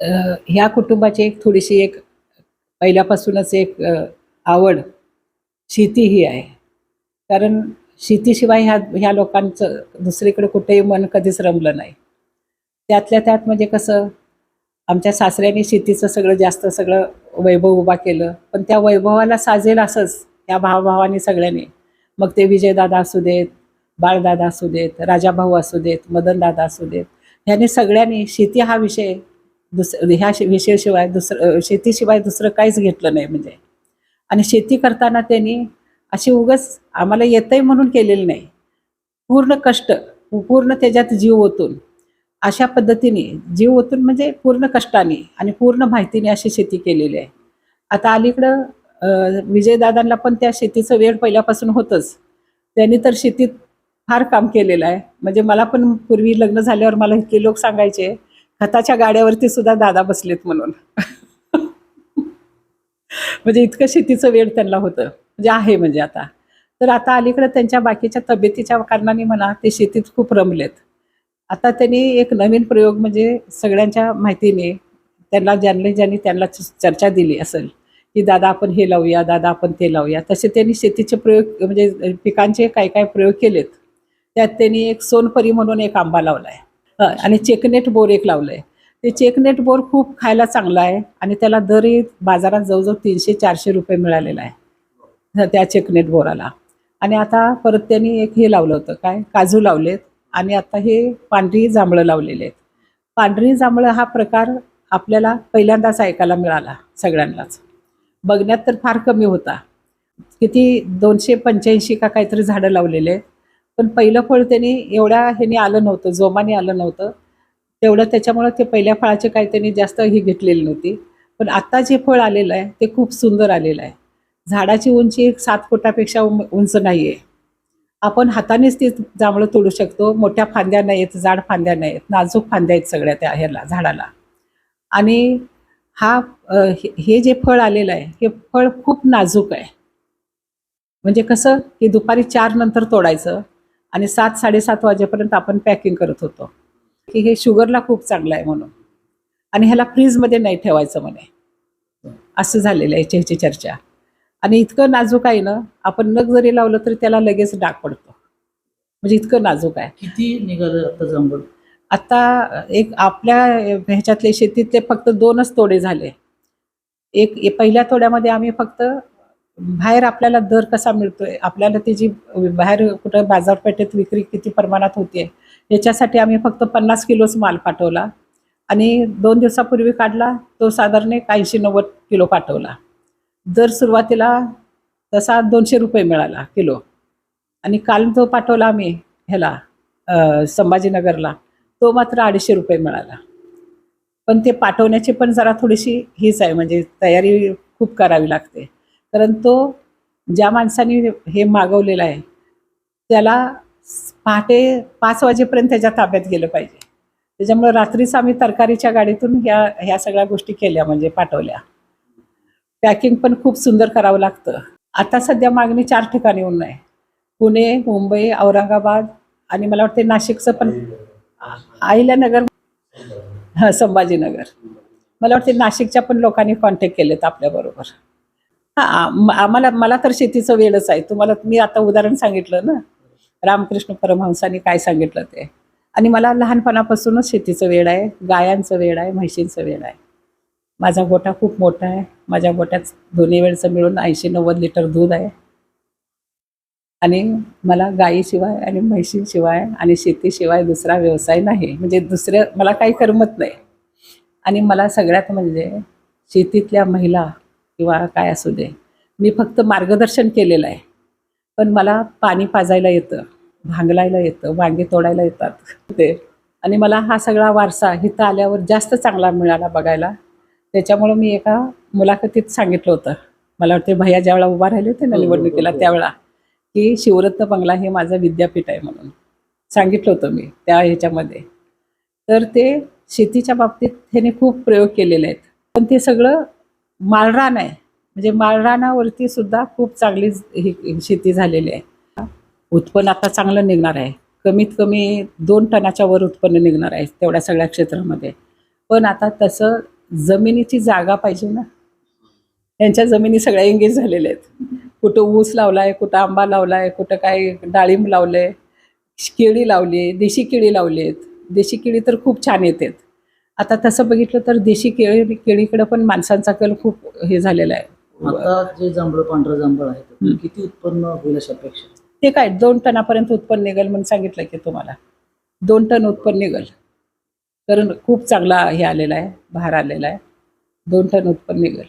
ह्या कुटुंबाची एक थोडीशी एक पहिल्यापासूनच एक आवड शेती ही आहे. कारण शेतीशिवाय ह्या ह्या लोकांचं दुसरीकडे कुठेही मन कधीच रमलं नाही. त्यातल्या त्यात म्हणजे कसं आमच्या सासऱ्याने शेतीचं सगळं जास्त सगळं वैभव उभा केलं. पण त्या वैभवाला साजेल असंच त्या भावभावाने सगळ्यांनी. मग ते विजयदादा असू देत बाळदादा असू देत राजाभाऊ असू देत मदनदादा असू देत. ह्याने सगळ्यांनी शेती हा विषय दुस म्हणजे ह्या विषयाशिवाय दुसरं शेतीशिवाय दुसरं काहीच घेतलं नाही म्हणजे. आणि शेती करताना त्यांनी अशी उगच आम्हाला येतंय म्हणून केलेलं नाही. पूर्ण कष्ट पूर्ण त्याच्यात जीव ओतून अशा पद्धतीने जीव ओतून म्हणजे पूर्ण कष्टाने आणि पूर्ण माहितीने अशी शेती केलेली आहे. आता अलीकडं विजयदादांना पण त्या शेतीचं वेळ पहिल्यापासून होतंच. त्यांनी तर शेतीत फार काम केलेलं आहे. म्हणजे मला पण पूर्वी लग्न झाल्यावर मला इतके लोक सांगायचे हाताच्या गाड्यावरती सुद्धा दादा बसलेत म्हणून. म्हणजे इतकं शेतीचं वेळ त्यांना होतं. म्हणजे आहे म्हणजे आता. तर आता अलीकडे त्यांच्या बाकीच्या तब्येतीच्या कारणाने म्हणा ते शेतीत खूप रमलेत. आता त्यांनी एक नवीन प्रयोग म्हणजे सगळ्यांच्या माहितीने त्यांना ज्यांनी ज्यांनी त्यांना चर्चा दिली असेल की दादा आपण हे लावूया दादा आपण ते लावूया. तसे त्यांनी शेतीचे प्रयोग म्हणजे पिकांचे काय काय प्रयोग केलेत. त्यात त्यांनी एक सोनपरी म्हणून एक आंबा लावला आहे आणि चेकनेट बोर एक लावलं आहे ते चेकनेट बोर खूप खायला चांगला आहे आणि त्याला दरही बाजारात जवळजवळ तीनशे चारशे रुपये मिळालेला आहे. त्या चेकनेट बोराला. आणि आता परत त्यांनी एक हे लावलं होतं काय? काजू लावलेत आणि आता हे पांढरी जांभळं लावलेले आहेत. पांढरी जांभळं हा प्रकार आपल्याला पहिल्यांदाच ऐकायला मिळाला सगळ्यांनाच. बघण्यात तर फार कमी होता. किती दोनशे पंच्याऐंशी का काहीतरी झाडं लावलेले आहेत. पण पहिलं फळ त्यांनी एवढ्या ह्याने आलं नव्हतं जोमाने आलं नव्हतं. तेवढं त्याच्यामुळं ते पहिल्या फळाचे काही त्यांनी जास्त ही घेतलेली नव्हती. पण आत्ता जे फळ आलेलं आहे ते खूप सुंदर आलेलं आहे. झाडाची उंची एक सात फुटापेक्षा उंच नाही आहे आपण हातानेच ती जांभळं तोडू शकतो. मोठ्या फांद्या नाही आहेत जाड फांद्या नाही आहेत नाजूक फांद्या आहेत सगळ्या त्या ह्याला झाडाला. आणि हा हे हे जे फळ आलेलं आहे हे फळ खूप नाजूक आहे. म्हणजे कसं की दुपारी चार नंतर तोडायचं. आणि सात साडेसात वाजेपर्यंत आपण पॅकिंग करत होतो. की हे शुगरला खूप चांगलं आहे म्हणून. आणि ह्याला फ्रीजमध्ये नाही ठेवायचं म्हणे. असं झालेलं आहे ह्याची चर्चा. आणि इतकं नाजूक आहे ना आपण नख जरी लावलं तरी त्याला लगेच डाग पडतो. म्हणजे इतकं नाजूक आहे. किती निघालं आता जांभळ आता एक आपल्या ह्याच्यातले शेतीतले फक्त दोनच तोडे झाले. एक पहिल्या तोड्यामध्ये आम्ही फक्त बाहेर आपल्याला दर कसा मिळतोय? आपल्याला त्याची बाहेर कुठं बाजारपेठेत विक्री किती प्रमाणात होते याच्यासाठी आम्ही फक्त पन्नास किलोच माल पाठवला. आणि दोन दिवसापूर्वी काढला तो साधारण एक ऐंशी नव्वद किलो पाठवला. दर सुरुवातीला तसा दोनशे रुपये मिळाला किलो. आणि काल जो पाठवला आम्ही ह्याला संभाजीनगरला तो मात्र अडीचशे रुपये मिळाला. पण ते पाठवण्याची पण जरा थोडीशी हीच आहे म्हणजे तयारी खूप करावी लागते. कारण तो ज्या माणसाने हे मागवलेलं आहे त्याला पहाटे पाच वाजेपर्यंत त्याच्या ताब्यात गेलं पाहिजे. त्याच्यामुळे रात्रीच आम्ही तरकारीच्या गाडीतून ह्या ह्या सगळ्या गोष्टी केल्या म्हणजे पाठवल्या. पॅकिंग पण खूप सुंदर करावं लागतं. आता सध्या मागणी चार ठिकाणी होऊन आहे. पुणे मुंबई औरंगाबाद आणि मला वाटते नाशिकचं पण आहिल्यानगर हां संभाजीनगर. मला वाटते नाशिकच्या पण लोकांनी कॉन्टॅक्ट केलेत आपल्याबरोबर. हां आम्हाला मला तर शेतीचं वेळच आहे. तुम्हाला मी आता उदाहरण सांगितलं ना. रामकृष्ण परमहंसाने काय सांगितलं ते? आणि मला लहानपणापासूनच शेतीचं वेळ आहे गायांचं वेळ आहे म्हशींचं वेळ आहे. माझा गोठा खूप मोठा आहे. माझ्या गोट्यात दोन्ही वेळचं मिळून ऐंशी नव्वद लिटर दूध आहे. आणि मला गायीशिवाय आणि म्हशीशिवाय आणि शेतीशिवाय दुसरा व्यवसाय नाही. म्हणजे दुसरं मला काही करमत नाही. आणि मला सगळ्यात म्हणजे शेतीतल्या महिला किंवा काय असू दे. मी फक्त मार्गदर्शन केलेलं आहे. पण मला पाणी पाजायला येतं भांगलायला येतं वांगे तोडायला येतात. ते. आणि मला हा सगळा वारसा इथं आल्यावर जास्त चांगला मिळाला बघायला. त्याच्यामुळं मी एका मुलाखतीत सांगितलं होतं. मला वाटते भैया ज्यावेळा उभा राहिले होते ना हो, हो, निवडणुकीला हो. त्यावेळा की शिवरत्न बंगला हे माझं विद्यापीठ आहे म्हणून. सांगितलं होतं मी त्या ह्याच्यामध्ये. तर ते शेतीच्या बाबतीत त्याने खूप प्रयोग केलेले आहेत. पण ते सगळं माळरान आहे. म्हणजे माळरानावरती सुद्धा खूप चांगली ही शेती झालेली आहे. उत्पन्न आता चांगलं निघणार आहे. कमीत कमी दोन टनाच्या वर उत्पन्न निघणार आहे तेवढ्या सगळ्या क्षेत्रामध्ये. पण आता तसं जमिनीची जागा पाहिजे ना. त्यांच्या जमिनी सगळ्या एंगेज झालेल्या आहेत. कुठं ऊस लावला आहे कुठं आंबा लावला आहे कुठं काय डाळिंब लावलंय केळी लावली आहे देशी केळी लावली आहेत. देशी केळी तर खूप छान येतात. आता तसं बघितलं तर देशी केळी केळीकडं पण माणसांचा कल खूप हे झालेला आहे. आता जे जांभळं पांढरं जांभळ आहे किती उत्पन्न होईल अशी अपेक्षा? ते काय दोन टनापर्यंत उत्पन्न निघेल म्हणून सांगितलं की तुम्हाला. दोन टन उत्पन्न निघेल. कारण खूप चांगला हे आलेला आहे भार आलेला आहे. दोन टन उत्पन्न निघेल.